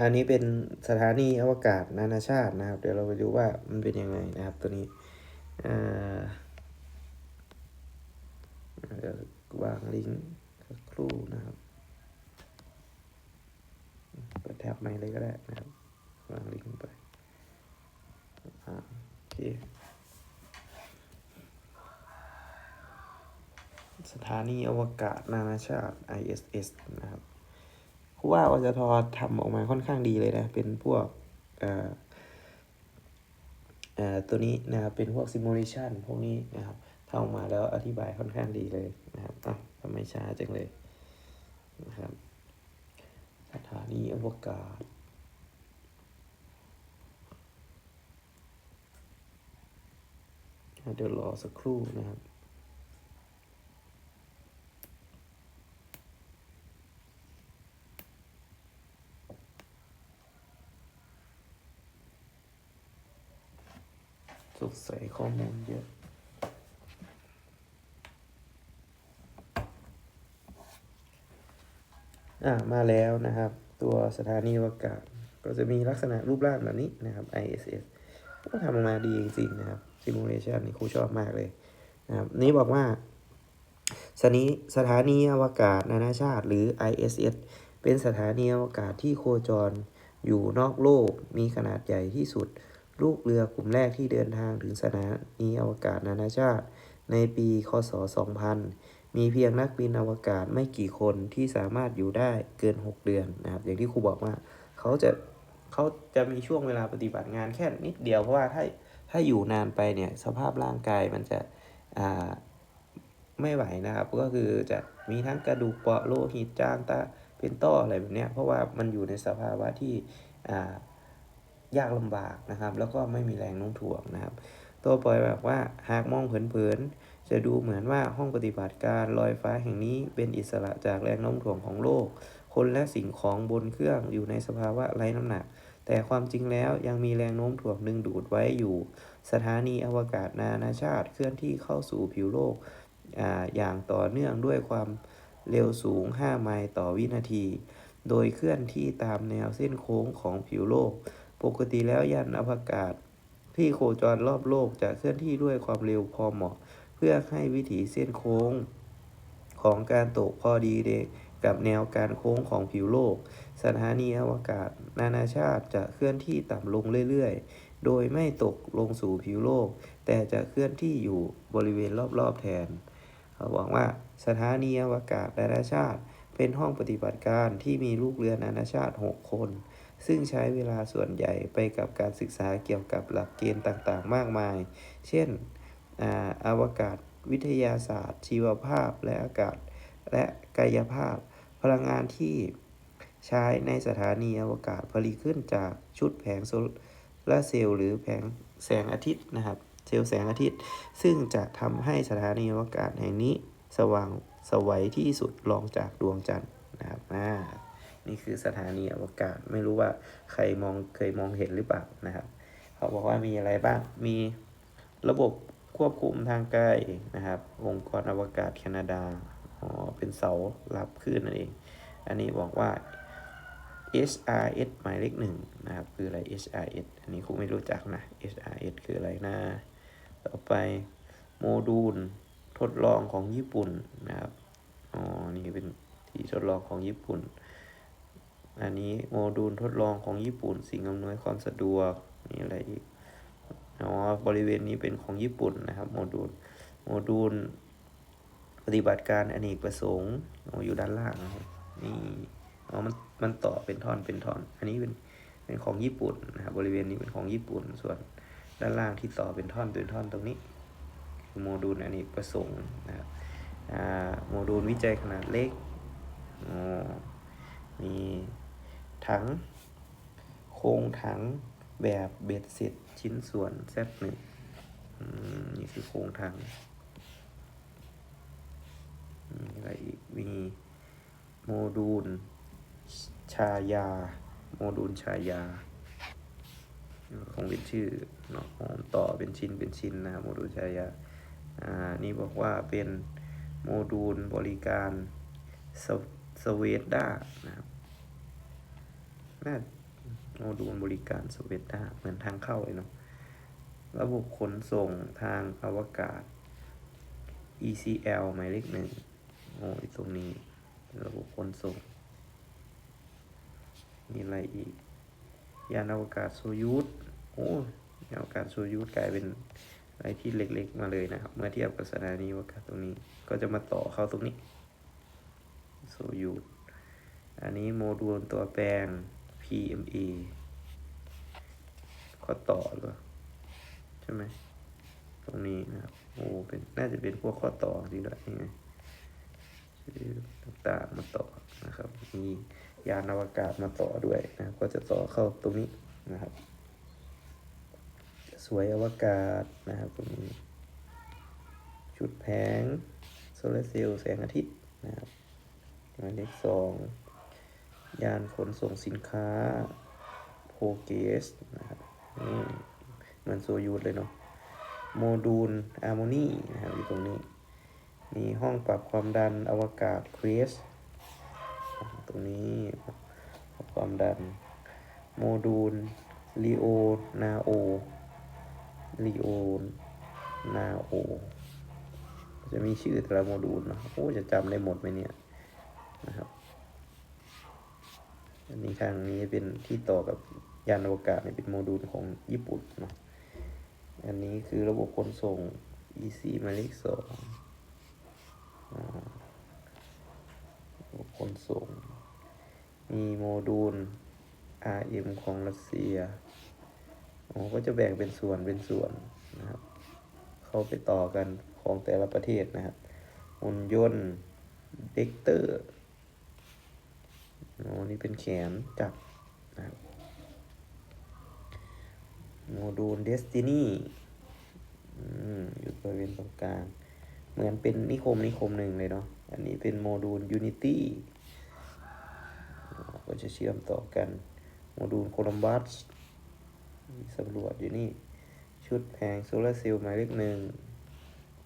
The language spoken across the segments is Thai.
อันนี้เป็นสถานีอวกาศนานาชาตินะครับ เดี๋ยวเราไปดูว่ามันเป็นยังไงนะครับตัวนี้เดี๋ยววางลิงก์สักครู่นะครับเปิดแท็บใหม่เลยก็ได้นะครับวางลิงก์ไปอโอเคสถานีอวกาศนานาชาติ ISS นะครับ ผู้ว่าอจททำออกมาค่อนข้างดีเลยนะ เป็นพวกตัวนี้นะครับเป็นพวกซิมูเลชันพวกนี้นะครับทำออกมาแล้วอธิบายค่อนข้างดีเลยนะครับอะทำไมช้าจังเลยนะครับสถานีอวกาศเดี๋ยวรอสักครู่นะครับ สงสัยข้อมูลเยอะ อ่ามาแล้วนะครับ ตัวสถานีอวกาศก็จะมีลักษณะรูปร่างแบบนี้นะครับ ISS ก็ทำออกมาดีจริงๆนะครับ Simulation นี่ครูชอบมากเลยนะครับนี้บอกว่าสนีสถานีอวกาศนานาชาติหรือ ISS เป็นสถานีอวกาศที่โคจรอยู่นอกโลกมีขนาดใหญ่ที่สุด ลูกเรือกลุ่มแรกที่เดินทางถึงสถานีอวกาศนานาชาติ ในปีคศ 2000 มีเพียงนักบินอวกาศไม่กี่คนที่สามารถอยู่ได้เกิน 6 เดือนนะครับอย่างที่ครูบอกว่าเขาจะเขาจะมีช่วงเวลาปฏิบัติงานแค่นิดเดียวเพราะว่าถ้าถ้าอยู่นานไปเนี่ยสภาพร่างกายมันจะอ่าไม่ไหวนะครับ ก็คือจะมีทั้งกระดูกเปราะโลหิตจางตาเป็นต้ออะไรแบบเนี้ยเพราะว่ามันอยู่ในสภาวะที่อ่า ยากลำบากนะครับ แล้วก็ไม่มีแรงโน้มถ่วงนะครับ ตัวปล่อยแบบว่าหากมองเผินๆจะดูเหมือนว่าห้องปฏิบัติการลอยฟ้าแห่งนี้เป็นอิสระจากแรงโน้มถ่วงของโลก คนและสิ่งของบนเครื่องอยู่ในสภาวะไร้น้ำหนัก แต่ความจริงแล้วยังมีแรงโน้มถ่วงดึงดูดไว้อยู่ สถานีอวกาศนานาชาติเคลื่อนที่เข้าสู่ผิวโลกออย่างต่อเนื่องด้วยความเร็วสูง 5 ไมล์ต่อวินาที โดยเคลื่อนที่ตามแนวเส้นโค้งของผิวโลก ปกติแล้วยานอวกาศ ที่โคจรรอบโลกจะเคลื่อนที่ด้วยความเร็วพอเหมาะ เพื่อให้วิถีเส้นโค้ง ของการตกพอดีเดกับแนวการโค้งของผิวโลก สถานีอวกาศ นานาชาติจะเคลื่อนที่ต่ำลงเรื่อยๆ โดยไม่ตกลงสู่ผิวโลก แต่จะเคลื่อนที่อยู่บริเวณรอบๆแทนเขาบอกว่าสถานีอวกาศนานาชาติ เป็นห้องปฏิบัติการที่มีลูกเรือนานาชาติ 6 คน ซึ่งใช้เวลาส่วนใหญ่ไปกับการศึกษาเกี่ยวกับหลักเกณฑ์ต่างๆ มากมาย เช่นอาอวกาศวิทยาศาสตร์ ชีวภาพ และอากาศ และกายภาพ พลังงานที่ใช้ในสถานีอวกาศผลิตขึ้นจากชุดแผงโซลาร์เซลล์หรือแผงแสงอาทิตย์นะครับ เซลล์แสงอาทิตย์ ซึ่งจะทำให้สถานีอวกาศแห่งนี้ สว่างสวัยที่สุดรองจากดวงจันทร์นะครับอ่า นี่คือสถานีอวกาศ ไม่รู้ว่าใครมองเคยมองเห็นหรือเปล่านะครับ เขาบอกว่ามีอะไรบ้าง มีระบบควบคุมทางไกลนะครับ องค์กรอวกาศแคนาดา อ๋อ เป็นเสารับคลื่นนั่นเอง อันนี้บอกว่า HRS หมายเลขหนึ่งนะครับ คืออะไร HRS อันนี้คงไม่รู้จักนะ HRS คืออะไรนะ ต่อไปโมดูลทดลองของญี่ปุ่นนะครับ อ๋อ นี่เป็นที่ทดลองของญี่ปุ่น อันนี้โมดูลทดลองของญี่ปุ่น สิ่งอำนวยความสะดวกนี่อะไรอีกอ๋อบริเวณนี้เป็นของญี่ปุ่นนะครับ โมดูลโมดูล ปฏิบัติการอเนกประสงค์อยู่ด้านล่างนี่อ๋อมันมันต่อเป็นท่อนเป็นท่อน อันนี้เป็นเป็นของญี่ปุ่นนะครับบริเวณนี้เป็นของญี่ปุ่น ส่วนด้านล่างที่ต่อเป็นท่อนเป็นท่อนตรงนี้คือโมดูลอเนกประสงค์นะครับอ่าโมดูลวิจัยขนาดเล็กอ๋อมี ถัง โครงถังแบบเบ็ดเสร็จชิ้นส่วนแซหนึ่งนี่คือโครงถังมีอะไรอีก มีโมดูล ชายา โมดูลชายา คงเป็นชื่อเนาะต่อเป็นชิ้นเป็นชิ้นนะโมดูลชายา อ่า นี่บอกว่าเป็นโมดูลบริการสสเวดด้านะครับ น่าโมดูลบริการสเวตดาเหมือนทางเข้าเลยเนาะ ระบบขนส่งทางอวกาศ ECL หมายเลขหนึ่งโอ้ยตรงนี้ ระบบขนส่ง มีอะไรอีก ยานอวกาศโซยูสโอ้ยานอวกาศโซยูสกลายเป็นอะไรที่เล็กๆมาเลยนะครับ เมื่อเทียบกับสถานีอวกาศตรงนี้ ก็จะมาต่อเข้าตรงนี้โซยูสอันนี้โมดูลตัวแปลง PMA ข้อต่อหรือเปล่าใช่ไหมตรงนี้นะครับโอ้เป็นน่าจะเป็นพวกข้อต่อจริงด้วยนี่ไงต่างๆมาต่อนะครับ มียานอวกาศมาต่อด้วยนะก็จะต่อเข้าตรงนี้นะครับ สวยอวกาศนะครับตรงนี้ชุดแผงโซลาร์เซลล์แสงอาทิตย์นะครับหมายเลขสอง ยานขนส่งสินค้าโพเกสนะครับนี่เหมือนโซยูดเลยเนาะโมดูลอาร์โมนีนะครับอยู่ตรงนี้ มีห้องปรับความดันอวกาศเควสตรงนี้ปรับความดัน โมดูลลีโอนาโอลีโอนาโอจะมีชื่อแต่ละโมดูลเนาะโอ้จะจำได้หมดไหมเนี่ยนะครับ อันนี้ทางนี้เป็นที่ต่อกับยานอวกาศเนี่ยเป็นโมดูลของญี่ปุ่นเนาะอันนี้คือระบบขนส่ง EC มาเลขสองอ่ระบบขนส่ง มีโมดูล RM ของรัสเซียอ๋อก็จะแบ่งเป็นส่วนเป็นส่วนนะครับ เข้าไปต่อกันของแต่ละประเทศนะครับหุ่นยนต์เด็กเตอร์ อ๋อนี่เป็นแขนจับนะครับโมดูล Destiny อืมอยู่บริเวณตรงกลาง เหมือนเป็นนิคมนิคมหนึ่งเลยเนาะ อันนี้เป็นโมดูล Unity ก็จะเชื่อมต่อกัน โมดูลโคลัมบัสสำรวจอยู่นี่ ชุดแผงโซลาร์เซลล์หมายเลขหนึ่ง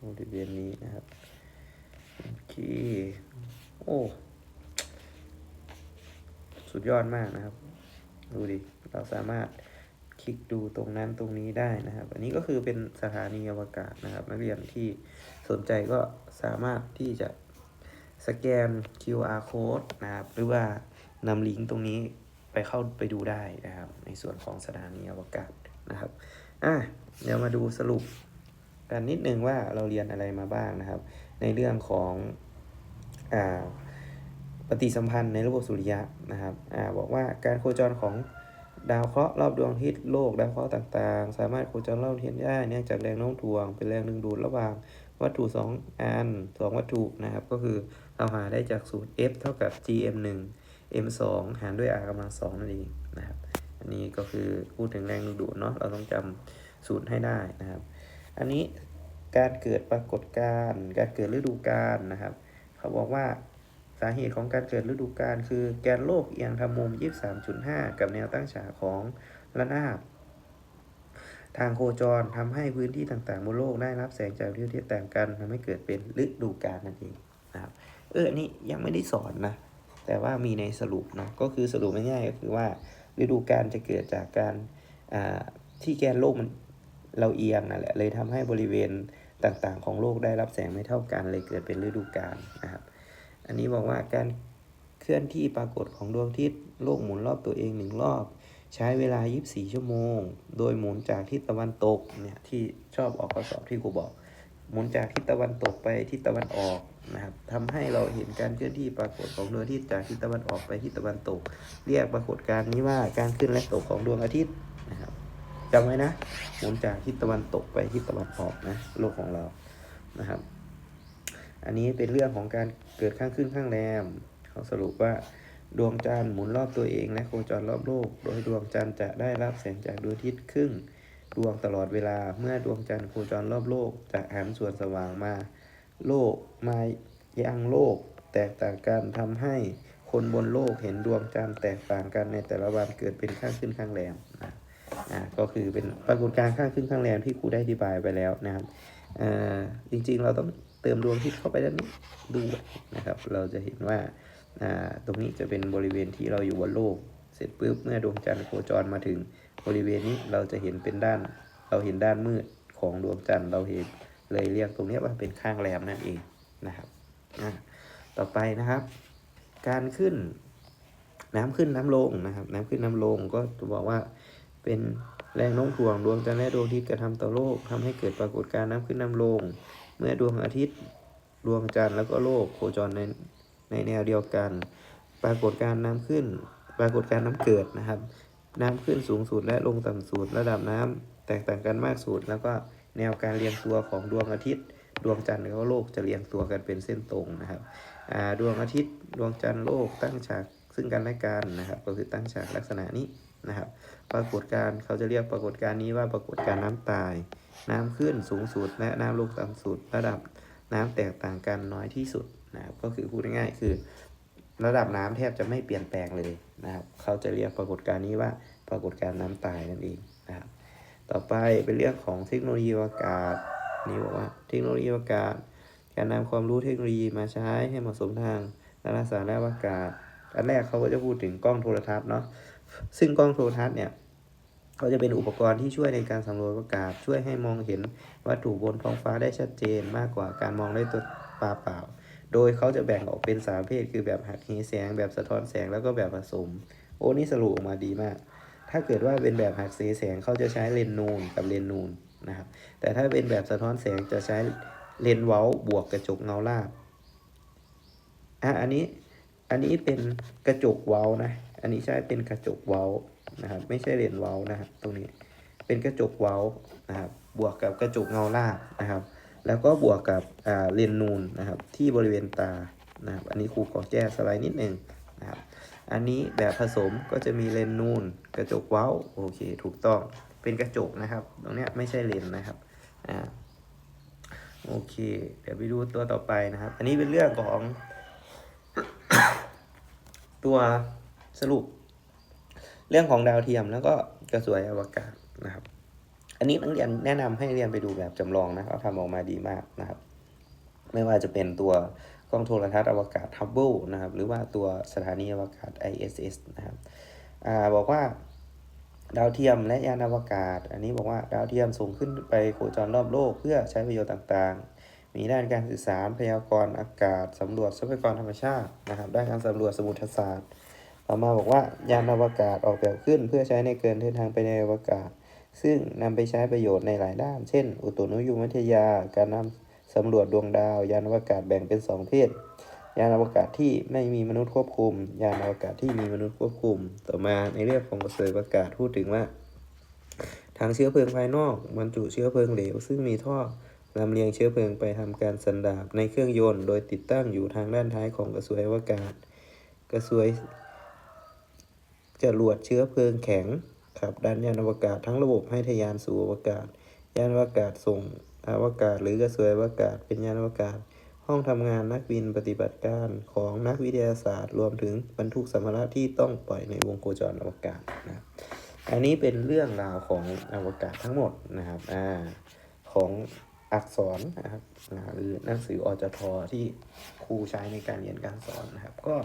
บริเวณนี้นะครับ โอเค โอ้ สุดยอดมากนะครับ ดูดิ เราสามารถคลิกดูตรงนั้นตรงนี้ได้นะครับ อันนี้ก็คือเป็นสถานีอวกาศนะครับ นักเรียนที่สนใจก็สามารถที่จะสแกน QR code นะครับ หรือว่านำลิงก์ตรงนี้ไปเข้าไปดูได้นะครับ ในส่วนของสถานีอวกาศนะครับ อะเดี๋ยวมาดูสรุปกันนิดนึงว่าเราเรียนอะไรมาบ้างนะครับ ในเรื่องของอ่า ปฏิสัมพันธ์ในระบบสุริยะนะครับอบอกว่าการโคจรของดาวเคราะห์รอบดวงอาทิตย์โลกดาวเคราะห์ต่างๆ สามารถโคจรรอบดวงอาทิตย์ได้เนื่องจากแรงโน้มถ่วงเป็นแรงดึงดูดระหว่างวัตถุ 2 อัน 2 วัตถุนะครับ ก็คือเราหาได้จากสูตร F เท่ากับ gm 1 m 2 หารด้วย r กำลัง2นั่นเองนะครับ อันนี้ก็คือพูดถึงแรงดึงดูดเนาะเราต้องจำสูตรให้ได้นะครับ อันนี้การเกิดปรากฏการณ์การเกิดฤดูกาลนะครับ เขาบอกว่า สาเหตุของการเกิดฤดูกาลคือแกนโลกเอียงทำมุม 23.5 กับแนวตั้งฉากของระนาบทางโคจรทำให้พื้นที่ต่างๆบนโลกได้รับแสงจากดวงอาทิตย์ต่างกันทำให้เกิดเป็นฤดูกาลนั่นเองนะครับ เออนนี่ยังไม่ได้สอนนะ แต่ว่ามีในสรุปเนาะก็คือสรุปง่ายๆก็คือว่าฤดูกาลจะเกิดจากการที่แกนโลกมันเราเอียงนั่นแหละเลยทำให้บริเวณต่างๆ ของโลกได้รับแสงไม่เท่ากันเลยเกิดเป็นฤดูกาลนะครับ อันนี้บอกว่าการเคลื่อนที่ปรากฏของดวงอาทิตย์โลกหมุนรอบตัวเองหนึ่งรอบ ใช้เวลา 24 ชั่วโมง โดยหมุนจากทิศตะวันตกเนี่ยที่ชอบออกข้อสอบที่ครูบอก หมุนจากทิศตะวันตกไปทิศตะวันออกนะครับทำให้เราเห็นการเคลื่อนที่ปรากฏของดวงอาทิตย์จากทิศตะวันออกไปทิศตะวันตก เรียกปรากฏการณ์นี้ว่าการขึ้นและตกของดวงอาทิตย์นะครับจำไว้นะหมุนจากทิศตะวันตกไปทิศตะวันออกนะโลกของเรานะครับ อันนี้เป็นเรื่องของการเกิดข้างขึ้นข้างแรม เขาสรุปว่าดวงจันทร์หมุนรอบตัวเองและโคจรรอบโลก โดยดวงจันทร์จะได้รับแสงจากดวงอาทิตย์ครึ่งดวงตลอดเวลา เมื่อดวงจันทร์โคจรรอบโลกจะหันส่วนสว่างมา โลกมายังโลก แตกต่างกันทำให้คนบนโลกเห็นดวงจันทร์แตกต่างกันในแต่ละวันเกิดเป็นข้างขึ้นข้างแรมนะอ่าก็คือเป็นปรากฏการณ์ข้างขึ้นข้างแรมที่ครูได้อธิบายไปแล้วนะครับ จริงๆเราต้องเติมดวงอาทิตย์เข้าไปด้านนี้ดูนะครับ เราจะเห็นว่าตรงนี้จะเป็นบริเวณที่เราอยู่บนโลก เสร็จปุ๊บเมื่อดวงจันทร์โคจรมาถึงบริเวณนี้เราจะเห็นเป็นด้าน เราเห็นด้านมืดของดวงจันทร์เราเห็นเลยเรียกตรงนี้ว่าเป็นข้างแรมนั่นเองนะครับต่อไปนะครับ การขึ้นน้ำขึ้นน้ำลงนะครับ น้ำขึ้นน้ำลงก็จะบอกว่าเป็น แรงโน้มถ่วงดวงจันทร์และดวงอาทิตย์กระทำต่อโลกทำให้เกิดปรากฏการณ์น้ำขึ้นน้ำลง เมื่อดวงอาทิตย์ ดวงจันทร์แล้วก็โลกโคจรในในแนวเดียวกัน ปรากฏการณ์น้ำขึ้น ปรากฏการณ์น้ำเกิดนะครับ น้ำขึ้นสูงสุดและลงต่ำสุดระดับน้ำแตกต่างกันมากสุด แล้วก็แนวการเรียงตัวของดวงอาทิตย์ ดวงจันทร์แล้วก็โลกจะเรียงตัวกันเป็นเส้นตรงนะครับดวงอาทิตย์ ดวงจันทร์โลกตั้งฉากซึ่งกันและกันนะครับ ก็คือตั้งฉากลักษณะนี้ นะครับ ปรากฏการ์เขาจะเรียกปรากฏการ์นี้ว่าปรากฏการ์น้ำตาย น้ำขึ้นสูงสุดและน้ำลงต่ำสุด ระดับน้ำแตกต่างกันน้อยที่สุดนะครับ ก็คือพูดง่ายๆคือ ระดับน้ำแทบจะไม่เปลี่ยนแปลงเลยนะครับ เขาจะเรียกปรากฏการ์นี้ว่าปรากฏการ์น้ำตายนั่นเองนะครับ ต่อไปเป็นเรื่องของเทคโนโลยีอวกาศนี่บอกว่าเทคโนโลยีอวกาศ การนำความรู้เทคโนโลยีมาใช้ให้เหมาะสมทางดาราศาสตร์และอวกาศ อันแรกเขาก็จะพูดถึงกล้องโทรทัศน์เนาะ ซึ่งกล้องโทรทัศน์เนี่ยก็จะเป็นอุปกรณ์ที่ช่วยในการสำรวจอวกาศ ช่วยให้มองเห็นวัตถุบนท้องฟ้าได้ชัดเจนมากกว่าการมองด้วยตัวปาเปล่า โดยเขาจะแบ่งออกเป็นสามประเภทคือแบบหักเหแสง แบบสะท้อนแสงแล้วก็แบบผสม โอ้นี่สรุปออกมาดีมาก ถ้าเกิดว่าเป็นแบบหักเหแสงเขาจะใช้เลนส์นูนกับเลนส์นูนนะครับแต่ถ้าเป็นแบบสะท้อนแสงจะใช้เลนส์เว้าบวกกระจกเงาลาบอะอันนี้ อันนี้เป็นกระจกเว้านะ อันนี้ใช้เป็นกระจกเว้านะครับ ไม่ใช่เลนเว้านะครับ ตรงนี้ เป็นกระจกเว้านะครับ บวกกับกระจกเงาล่าบนะครับ แล้วก็บวกกับอ่าเลนนูนนะครับ ที่บริเวณตานะครับ อันนี้ครูขอแก้สไลด์นิดนึงนะครับ อันนี้แบบผสมก็จะมีเลนนูน กระจกเว้า โอเค ถูกต้อง เป็นกระจกนะครับ ตรงเนี้ยไม่ใช่เลนนะครับ อ่า โอเค เดี๋ยวไปดูตัวต่อไปนะครับ อันนี้เป็นเรื่องของ ตัวสรุป เรื่องของดาวเทียมแล้วก็กระสวยอวกาศนะครับ อันนี้นักเรียนแนะนำให้เรียนไปดูแบบจำลองนะเขาทำออกมาดีมากนะครับ ไม่ว่าจะเป็นตัวกล้องโทรทัศน์อวกาศ Hubble นะครับ หรือว่าตัวสถานีอวกาศ ISS นะครับอ่าบอกว่าดาวเทียมและยานอวกาศ อันนี้บอกว่าดาวเทียมส่งขึ้นไปโคจรรอบโลกเพื่อใช้ประโยชน์ต่างๆ มีด้านการสื่อสาร พยากรณ์อากาศสำรวจทรัพยากรธรรมชาตินะครับ ด้านการสำรวจสมุทรศาสตร์ ต่อมาบอกว่ายานอวกาศออกแบบขึ้น เพื่อใช้ในเกินเดินทางไปในอวกาศ ซึ่งนำไปใช้ประโยชน์ในหลายด้าน เช่น อุตุนิยมวิทยา การนำสำรวจดวงดาว ยานอวกาศแบ่งเป็นสองเภทยานอวกาศที่ไม่มีมนุษย์ควบคุม ยานอวกาศที่มีมนุษย์ควบคุม ต่อมาในเรื่องของกระแสอวกาศพูดถึงว่าทางเชื้อเพลิงภายนอกบรรจุเชื้อเพลิงเหลว ซึ่งมีท่อ ลำเลียงเชื้อเพลิงไปทำการสันดาบในเครื่องยนต์ โดยติดตั้งอยู่ทางด้านท้ายของกระสวยอวกาศ กระสวยจรวดเชื้อเพลิงแข็งขับดันยานอวกาศทั้งระบบให้ทะยานสู่อวกาศ ยานอวกาศส่งอวกาศหรือกระสวยอวกาศเป็นยานอวกาศ ห้องทำงานนักบินปฏิบัติการของนักวิทยาศาสตร์ รวมถึงบรรทุกสัมภาระที่ต้องปล่อยในวงโคจรอวกาศนะครับอันนี้เป็นเรื่องราวของอวกาศทั้งหมดนะครับอ่าของ อักษรนะครับอ่าหรือหนังสืออจทที่ครูใช้ในการเรียนการสอนนะครับ ก็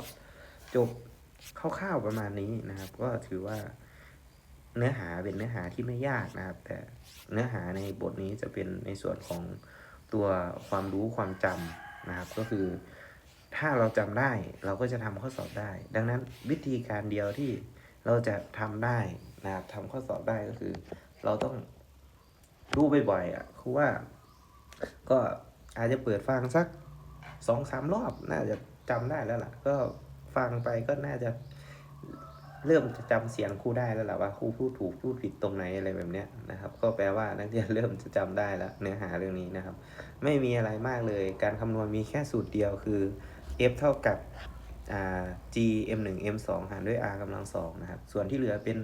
จบคร่าวๆประมาณนี้นะครับ ก็ถือว่าเนื้อหาเป็นเนื้อหาที่ไม่ยากนะครับ แต่เนื้อหาในบทนี้จะเป็นในส่วนของตัวความรู้ความจำนะครับ ก็คือถ้าเราจำได้เราก็จะทำข้อสอบได้ ดังนั้นวิธีการเดียวที่เราจะทำได้นะครับทำข้อสอบได้ก็คือ เราต้องรู้บ่อยๆอะคือว่า ก็อาจจะเปิดฟังสักสองสามรอบน่าจะจำได้แล้วล่ะ ก็ฟังไปก็น่าจะเริ่มจะจำเสียงครูได้แล้วล่ะว่าครูพูดถูกพูดผิดตรงไหนอะไรแบบเนี้ยนะครับ ก็แปลว่านักเรียนเริ่มจะจำได้แล้วเนื้อหาเรื่องนี้นะครับ ไม่มีอะไรมากเลย การคำนวณมีแค่สูตรเดียวคือ f เท่ากับอ่า g m 1 m 2หารด้วย r กำลังสองนะครับ ส่วนที่เหลือเป็น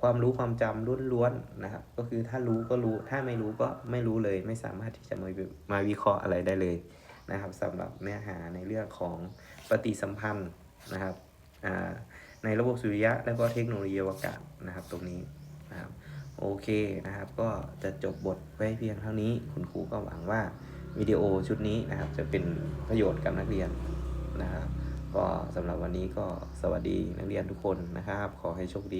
ความรู้ความจำล้วนๆนะครับ ก็คือถ้ารู้ก็รู้ถ้าไม่รู้ก็ไม่รู้เลย ไม่สามารถที่จะมามาวิเคราะห์อะไรได้เลยนะครับสำหรับเนื้อหาในเรื่องของปฏิสัมพันธ์นะครับในระบบสุริยะและก็เทคโนโลยีอวกาศนะครับ ตรงนี้นะครับโอเคนะครับ ก็จะจบบทไว้เพียงเท่านี้คุณครูก็หวังว่าวิดีโอชุดนี้นะครับ จะเป็นประโยชน์กับนักเรียนนะครับก็สำหรับวันนี้ก็สวัสดีนักเรียนทุกคนนะครับ ขอให้โชคดี